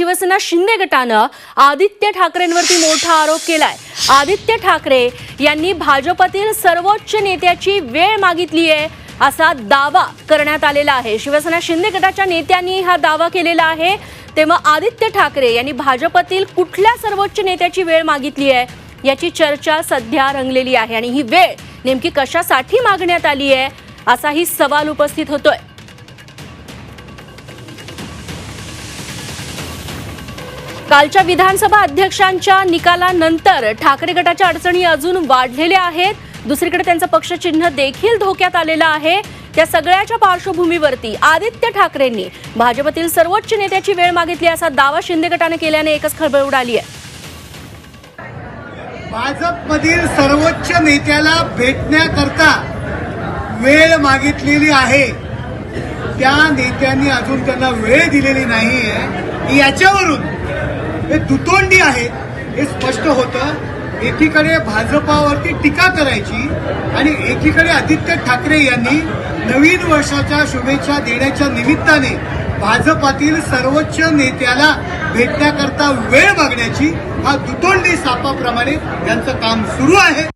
शिवसेना शिंदे गटानं आदित्य ठाकरेंवरती मोठा आरोप केलाय. आदित्य ठाकरे यांनी भाजपातील सर्वोच्च नेत्याची वेळ मागितली आहे असा दावा करण्यात आलेला आहे. शिवसेना शिंदे गटाच्या नेत्यांनी हा दावा केलेला आहे. तेव्हा आदित्य ठाकरे यांनी भाजपातील कुठल्या सर्वोच्च नेत्याची वेळ मागितली आहे याची चर्चा सध्या रंगलेली आहे आणि ही वेळ नेमकी कशासाठी मागण्यात आली आहे असाही सवाल उपस्थित होतोय. कालच्या विधानसभा अध्यक्षांच्या निकालानंतर ठाकरे गटाच्या अडचणी अजून वाढलेल्या आहेत. दुसरीकडे त्यांचं पक्षचिन्ह देखील धोक्यात आलेलं आहे. त्या सगळ्याच्या पार्श्वभूमीवरती आदित्य ठाकरेंनी भाजपतील सर्वोच्च नेत्याची वेळ मागितली असा दावा शिंदे गटाने केल्याने एकच खळबळ उडाली आहे. भाजपमधील सर्वोच्च नेत्याला भेटण्याकरता वेळ मागितलेली आहे. त्या नेत्यांनी अजून त्यांना वेळ दिलेली नाहीये. याच्यावरून हे दुतोंडी आहेत हे स्पष्ट होतं. एकीकडे भाजपावरती टीका करायची आणि एकीकडे आदित्य ठाकरे यांनी नवीन वर्षाच्या शुभेच्छा देण्याच्या निमित्ताने भाजपातील सर्वोच्च नेत्याला भेटण्याकरता वेळ मागण्याची हा दुतोंडी सापाप्रमाणे त्यांचं काम सुरू आहे.